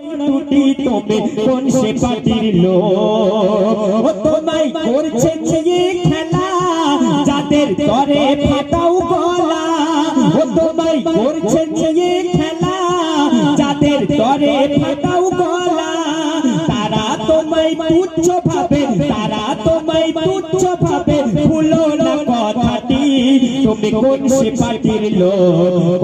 টুটি তুমি কোন সে পাটির লোক তোমায় করছে যে খেলা, যাদের তরে ফাটাও গলা। তোমায় করছে যে খেলা, যাদের তরে ফাটাও গলা। তারা তোমায় তুচ্ছ ভাবে, তারা তোমায় তুচ্ছ ভাবে। ভুলো না কথাটি, তুমি কোন সে পাটির লোক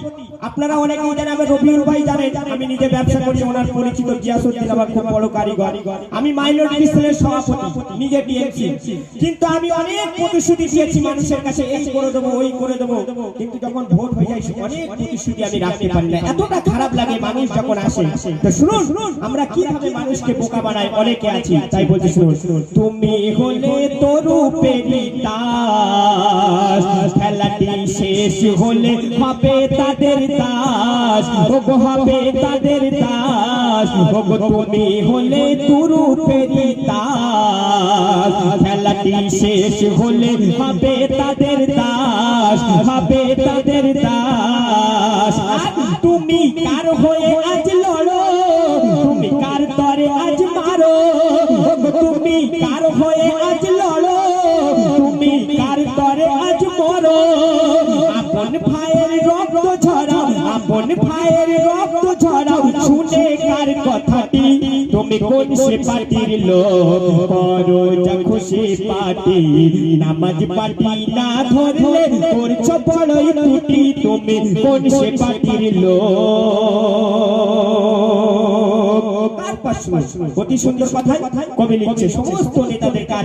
আপনারা অনেকেই জানেন আমি রবিউল ভাই জানেন। আমি নিজে ব্যবসা করি ওনার পরিচিত গিয়াসুদ্দিন আমার খুব বড় কারিগর। আমি মাইনরিটি সেলের সভাপতি, নিজে টিএমসি কিন্তু আমি অনেক প্রতিশ্রুতি দিয়েছি মানুষের কাছে, এই করে দেবো, ওই করে দেবো। কিন্তু যখন ভোট হয়ে যায় অনেক প্রতিশ্রুতি আমি রাখতে পারি না। এতটা খারাপ লাগে মানুষ যখন আসে। তো শুনুন, আমরা কীভাবে মানুষকে বোকা বানাই অনেকে আছি, তাই বলছি শুনুন। তুমি হলে শেষ হলে হবে তাদের দাস। ভোগ হবে তাদের দাস। ভোগ তুমি হলে তুরু দাস খেলাটি শেষ হলে হবে তাদের দাস। হবে তাদের দাস। আপন ভাইয়ের রক্ত ঝরাও, আপন ভাইয়ের রক্ত ঝরাও, শুনে কার কথাটি? তুমি কোন সে লোক করো? যা খুশি পার্টি নামাজ পার্টি না ধরলে করছ বড়ই টুটি তুমি কোন সে লোক অতি সুন্দর কথা কবি লিখছে, সমস্ত নেতাদের কাজ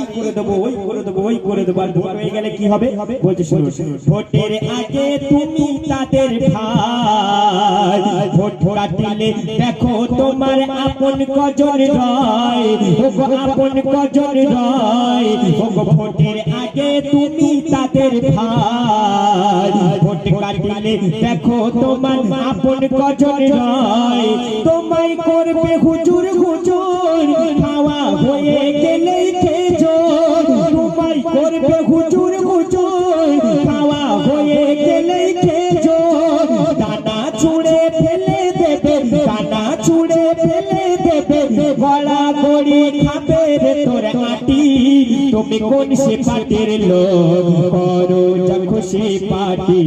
এই করে দেবো, ওই করে দেবো, ওই করে দেবো। আর ভোট হয়ে গেলে কি হবে? বলছে, শুনুন ভোটের আগে তুমি তাদের ভাই, ভোট কাটিলে দেখো তোমার আপন কজন রয় আপন কজন রয়। ভোটের আগে তুমি তাদের ভাই, ভোট কাটিলে দেখো তোমার আপন কজন রয়। তোমায় করবে হুজুর হুজুর তুমি কোন সে পার্টির লোক করো? যা খুশি পার্টি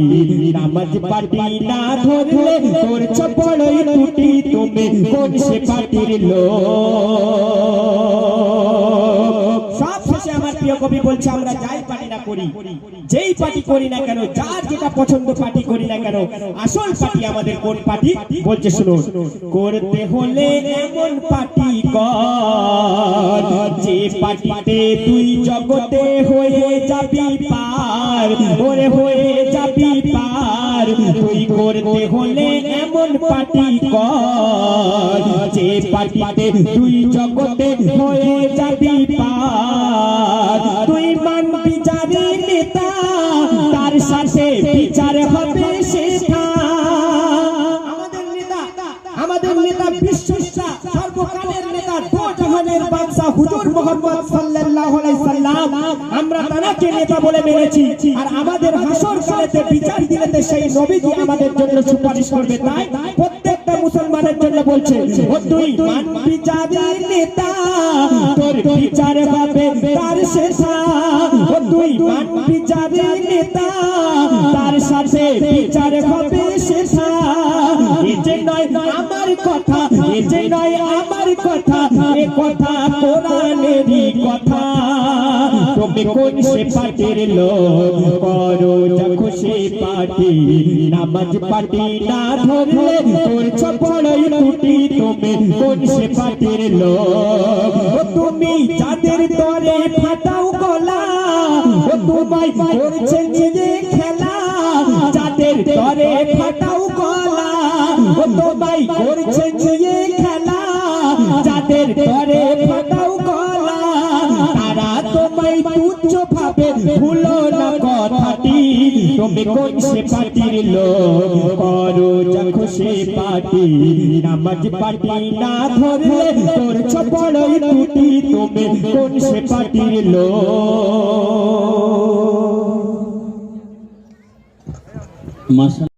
নামাজ পার্টি না ধরলে তোর চপড়ই টুটি। তুমি কোন সে পার্টির লোক সব শেষে আমার প্রিয় কবি বলছে, আমরা যাই করি, যেই পার্টি করি না কেন, যার যেটা পছন্দ পার্টি করি না কেন, আসল পার্টি আমাদের কোন পার্টি? বলছে, শুনুন, করতে হলে এমন পার্টি কর, যে পার্টিতে তুই জগতে হয়ে যাবি পার, ওরে হয়ে যাবি পার, তুই করতে হলে এমন পার্টি কর, যে পার্টিতে তুই জগতে হয়ে যাবি পার, তুই মানবি হুজুর মোহাম্মদ সাল্লাল্লাহু আলাইহি সাল্লাম, আমরা তাকে নেতা বলে মেনেছি। আর আমাদের হাসর কালেতে বিচার দিলেতে সেই নবীজি আমাদের জন্য সুপারিশ করবে। তাই প্রত্যেকটা মুসলমানের জন্য বলছে ও তুই মানবি যারে নেতা, তোর বিচার হবে তার শেষা। ও তুই মানবি যারে নেতা, তার সাথে বিচার হবে শেষা। এই যে নয়, আমার কথা, এই যে নয়, আমার কথা, এ কথা কোন সে পাটির লোক করো, যা খুশি পাটি, নামাজ পাটি না ধরলে তোর চপড়ই টুটি তুমি। কোন সে পাটির লোক তুমি যাদের তরে ফাটাও গলা তোমায় করছে যে খেলা, যাদের তরে ফাটাও গলা তোমায় করছে যে খেলা, যাদের তরে ফাটাও ভাবে ভুলো না কথাটি, তুমি কোন সে পার্টির লোক করো? যখন সে পার্টি নামাজ পার্টি না ধরলে তোর চপড়ই টুটি, তুমি কোন সে লোক মাশাআল্লাহ।